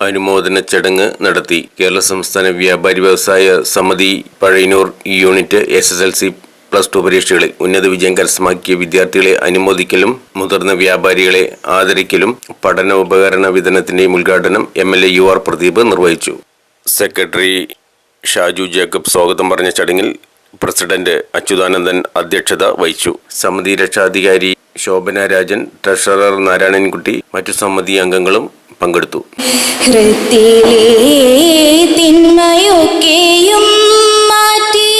അനുമോദന ചടങ്ങ് നടത്തി കേരള സംസ്ഥാന വ്യാപാരി വ്യവസായ സമിതി Pazhayannur unit S S L C plus two പരീക്ഷകളിൽ ഉന്നത വിജയം കരസ്ഥമാക്കിയ വിദ്യാർത്ഥികളെ അനുമോദിക്കലും മുതിർന്ന വ്യാപാരികളെ ആദരിക്കലും പഠന ഉപകരണ വിതരണത്തിന്റെയും ഉദ്ഘാടനം M L A you are Pradeep നിർവഹിച്ചു. സെക്രട്ടറി ഷാജു ജേക്കബ് സ്വാഗതം പറഞ്ഞ ചടങ്ങിൽ പ്രസിഡന്റ് അച്യുതാനന്ദൻ അധ്യക്ഷത വഹിച്ചു. സമിതി രക്ഷാധികാരി ശോഭന രാജൻ ട്രഷറർ നാരായണൻകുട്ടി മറ്റു സമിതി അംഗങ്ങളും പങ്കെടുത്തു. തിന്മയൊക്കെയും മാറ്റി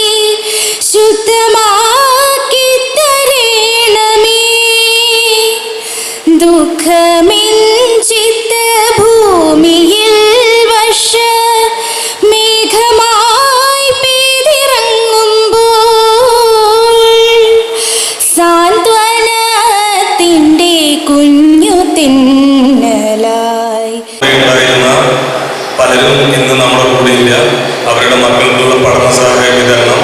ശുദ്ധമാക്കി തരേണമേ. കുഞ്ഞു തിന്നലായി പലരും ഇന്ന് നമ്മുടെ കൂടെ ഇല്ല. അവരുടെ മക്കൾക്കുള്ള പഠന സഹായ വിതരണം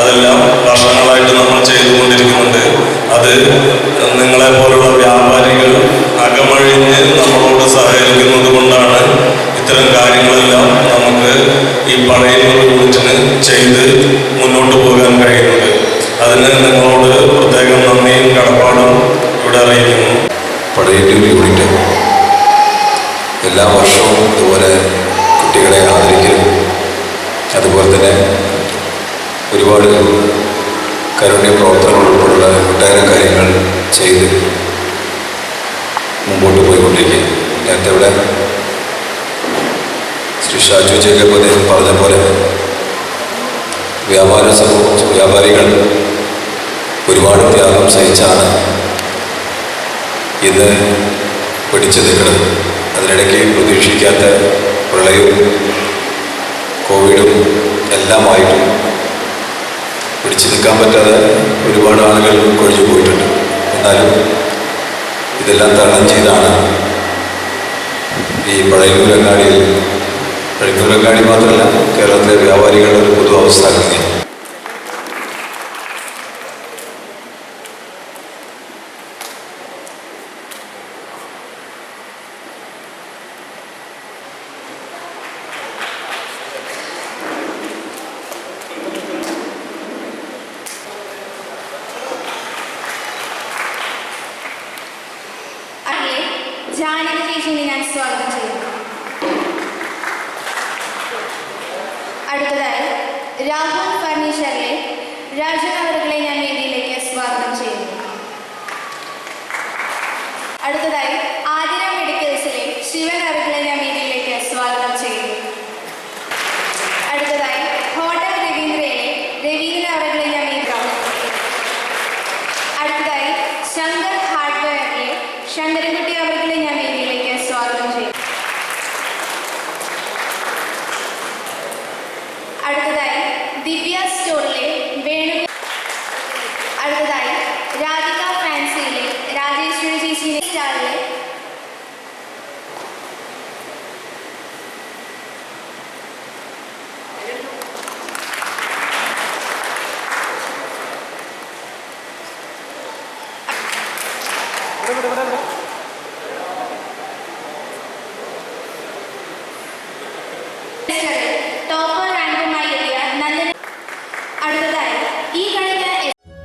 അതെല്ലാം വർഷങ്ങളായിട്ട് നമ്മൾ ചെയ്തുകൊണ്ടിരിക്കുന്നുണ്ട്. അത് നിങ്ങളെ പോലുള്ള വ്യാപാരികൾ അകമഴിഞ്ഞ് നമ്മളോട് സഹകരിക്കുന്നത് കൊണ്ടാണ് ഇത്തരം കാര്യങ്ങളെല്ലാം നമുക്ക് ഈ പഴയ യൂണിറ്റിന് ചെയ്ത് മുന്നോട്ട് പോകാൻ കഴിയുന്നത്. അതിന് നിങ്ങളോട് പഴയൊരു യൂണിറ്റ് എല്ലാ വർഷവും ഇതുപോലെ കുട്ടികളെ ആദരിക്കലും അതുപോലെ തന്നെ ഒരുപാട് കരുണ്യ പ്രവർത്തനങ്ങൾ ഉൾപ്പെടെയുള്ള ഒട്ടേറെ കാര്യങ്ങൾ ചെയ്ത് മുമ്പോട്ട് പോയിക്കൊണ്ടിരിക്കുക നേരത്തെ ഇവിടെ ശ്രീ ഷാജു ജേക്കബ് അദ്ദേഹം പറഞ്ഞ പോലെ വ്യാപാര സമൂഹം വ്യാപാരികൾ ഒരുപാട് ത്യാഗം സഹിച്ചാണ് ഇന്ന് പിടിച്ചു നിൽക്കുന്നത് അതിനിടയ്ക്ക് പ്രതീക്ഷിക്കാത്ത പ്രളയവും കോവിഡും എല്ലാമായിട്ടും പിടിച്ചു നിൽക്കാൻ പറ്റാതെ ഒരുപാട് ആളുകൾ കൊഴിഞ്ഞു പോയിട്ടുണ്ട്. എന്നാലും ഇതെല്ലാം തരണം ചെയ്താണ് ഈ പഴയൂരങ്ങാടിയിൽ പഴയൂരങ്ങാടി മാത്രമല്ല കേരളത്തിലെ വ്യാപാരികളുടെ ഒരു പൊതു ജാനകി ഞാൻ സ്വാഗതം ചെയ്യുന്നു. അടുത്തതായി രാഹുൽ ഫർണിച്ചറിലെ രാജൻ അവറുകളെ ഞാൻ വേദിയിലേക്ക് സ്വാഗതം ചെയ്യുന്നു. അടുത്തതായി ആതിര മെഡിക്കൽസിലെ ശിവൻ അവറുകളെ ഞാൻ വേദിയിലേക്ക് സ്വാഗതം ചെയ്യുന്നു. അടുത്തതായി ഹോട്ടൽ രവീന്ദ്രയിലെ രവീന്ദ്ര അവറുകളെ ഞാൻ വേദിയിലേക്ക് അടുത്തതായി ശങ്കർ ഹാർഡ്വെയറിലെ ശങ്കരൻകുട്ടി അവരുടെ ഞാൻ വേദിയിലേക്ക് സ്വാഗതം ചെയ്യും അടുത്തതായി ദിവ്യ സ്റ്റോറിലെ വേണു അടുത്തതായി രാധിക ഫാൻസിയിലെ രാജേശ്വരി ചേച്ചിയിലെ സ്റ്റാറിലെ ടോപ്പർ റാങ്കുമായി എത്തിയ നന്ദന അടുത്തതായി ഈ കഴിഞ്ഞ